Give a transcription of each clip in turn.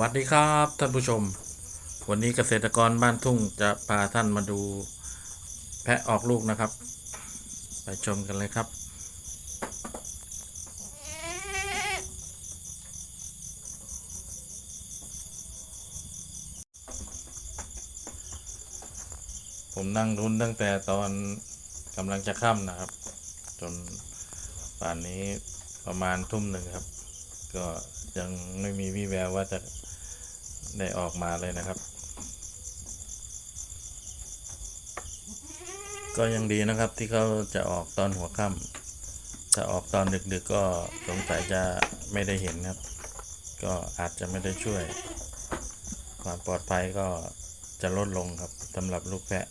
วัสดีครับท่านผู้ชม วันนี้เกษตรกรบ้านทุ่งจะพาท่านมาดูแพะออกลูกนะครับ ไปชมกันเลยครับ ผมนั่งรุ้นตั้งแต่ตอนกำลังจะค่ำนะครับ จนป่านนี้ประมาณทุ่มหนึ่งครับ ก็ยังไม่มีวี่แววว่าจะ ได้ออกมาเลยนะครับ ก็ยังดีนะครับที่เขาจะออกตอนหัวค่ำถ้าออกตอนดึกๆก็สงสัยจะไม่ได้เห็นครับ ก็อาจจะไม่ได้ช่วย ความปลอดภัยก็จะลดลงครับสำหรับลูกแพะ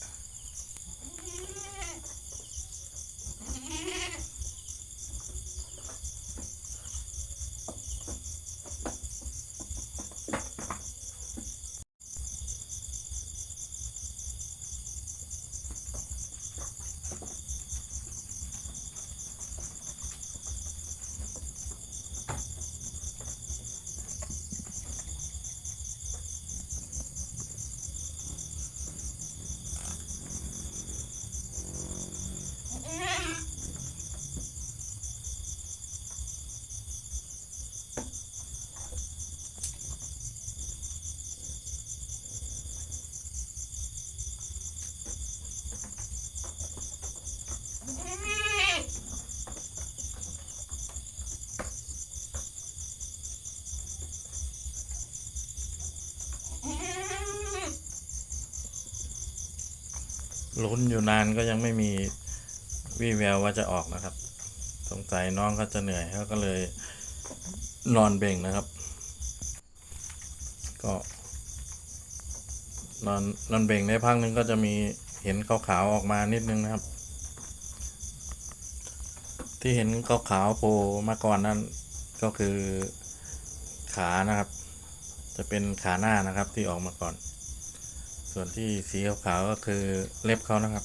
ลุ้นอยู่นานก็ยังไม่มีวี่แววว่าจะออกนะครับ สงสัยน้องเขาจะเหนื่อยเขาก็เลยนอนเบ่งนะครับ ก็นอนนอนเบ่งได้พักนึงก็จะมีเห็นขาวๆออกมานิดนึงนะครับ ที่เห็นขาวๆโผล่มาก่อนนั้นก็คือขานะครับ จะเป็นขาหน้านะครับที่ออกมาก่อน ส่วนที่สีขาวๆก็คือเล็บเขานะครับ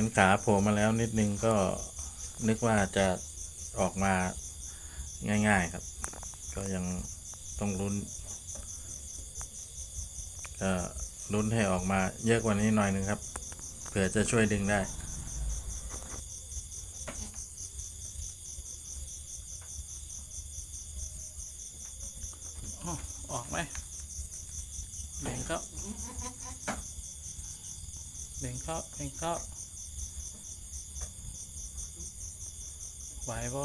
ห็นขาโผล่มาแล้วนิดนึงก็นึกว่าจะออกมาง่าย ๆครับ ก็ยังต้องลุ้นก็ลุ้นให้ออกมาเยอะกว่านี้หน่อยนึงครับ เผื่อจะช่วยดึงได้ออกไหมเบ่งเข้าเบ่งเข้าเบ่งเข้า ไหวป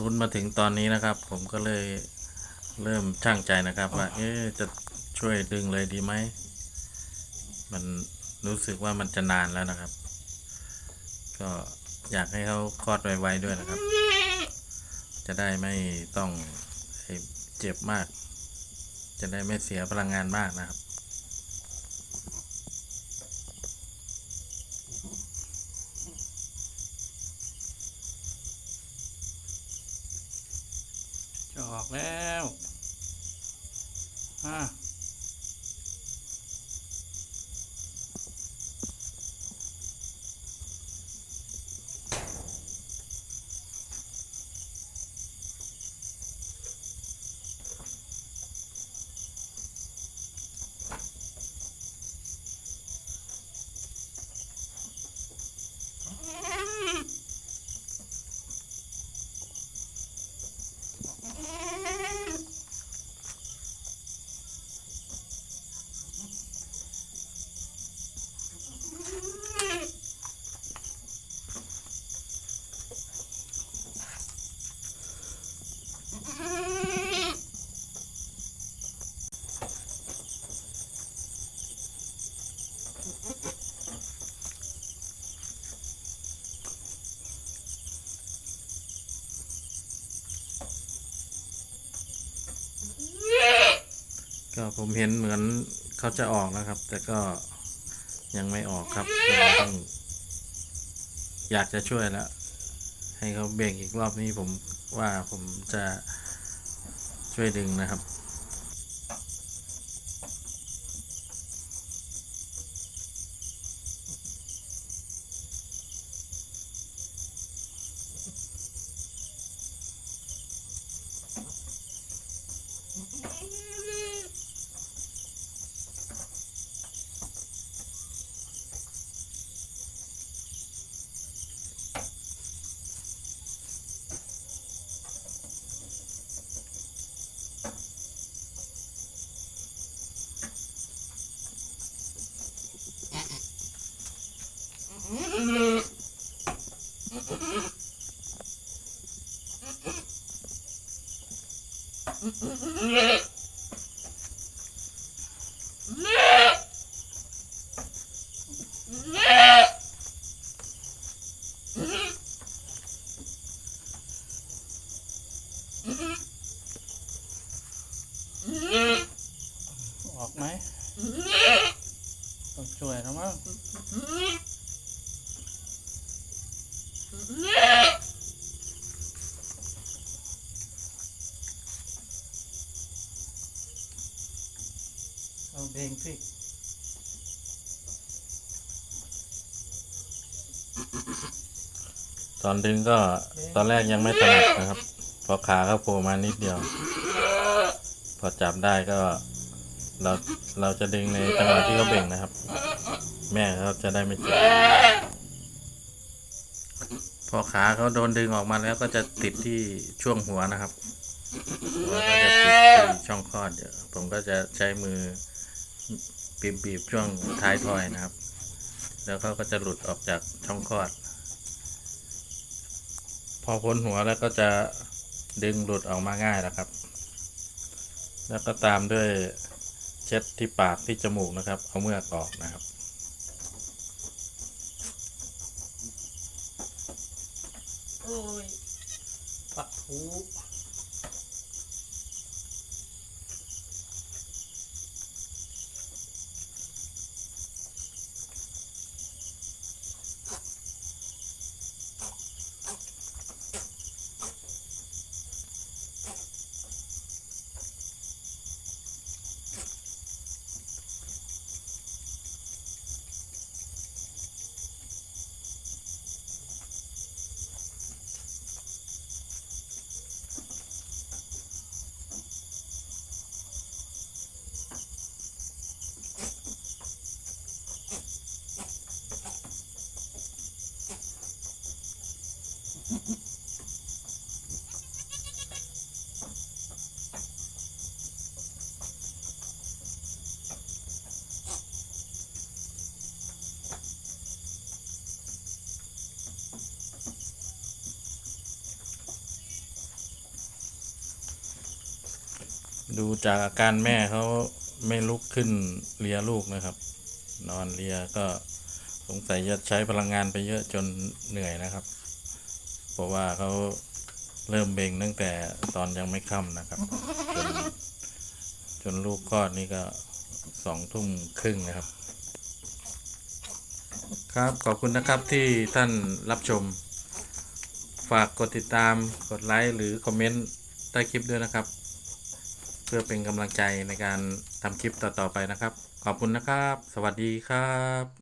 ลุ้นมาถึงตอนนี้นะครับ ผมก็เลยเริ่มช่างใจนะครับ ว่า เอ๊ะจะช่วยดึงเลยดีไหม มันรู้สึกว่ามันจะนานแล้วนะครับ ก็อยากให้เขาคลอดไวๆด้วยนะครับ จะได้ไม่ต้องไอ้เจ็บมาก จะได้ไม่เสียพลังงานมากนะครับ จะออกแล้วอ่า ก็ผมเห็นเหมือนเขาจะออกนะครับ แต่ก็ยังไม่ออกครับต้องอยากจะช่วยแล้ว ให้เขาเบ่งอีกรอบนี้ผมว่าผมจะ ช่วยดึงนะครับ ออกไหมต้องช่วยแล้วมั้ง เอาเบงสิตอนดึงก็ตอนแรกยังไม่ถนัดนะครับ พอขาเขาโผล่มานิดเดียว พอจับได้ก็ เราเราจะดึงในจังหวะที่เขาเบ่งนะครับ แม่เขาจะได้ไม่เจ็บพอขาเขาโดนดึงออกมาแล้วก็จะติดที่ช่วงหัวนะครับหัวก็จะติดที่ช่องคลอดเดี๋ยวผมก็จะใช้มือ บีบบบๆช่วงท้ายทอยนะครับ แล้วเขาก็จะหลุดออกจากช่องคลอด พอพ้นหัวแล้วก็จะดึงหลุดออกมาง่ายแล้วครับ แล้วก็ตามด้วยเช็ดที่ปากที่จมูกนะครับ เอาเมือกออกนะครับโอ้ยปักหู ดูจากอาการแม่เขาไม่ลุกขึ้นเลียลูกนะครับ นอนเลียก็สงสัยจะใช้พลังงานไปเยอะจนเหนื่อยนะครับ ราะว่าเขาเริ่มเบ่งตั้งแต่ตอนยังไม่ค่ำนะครับ จนจนลูกคลอดนี่ก็สองทุ่มครึ่งนะครับ ครับขอบคุณนะครับที่ท่านรับชม ฝากกดติดตามกดไลค์หรือคอมเมนต์ใต้คลิปด้วยนะครับ เพื่อเป็นกำลังใจในการทำคลิปต่อๆไปนะครับ ขอบคุณนะครับ สวัสดีครับ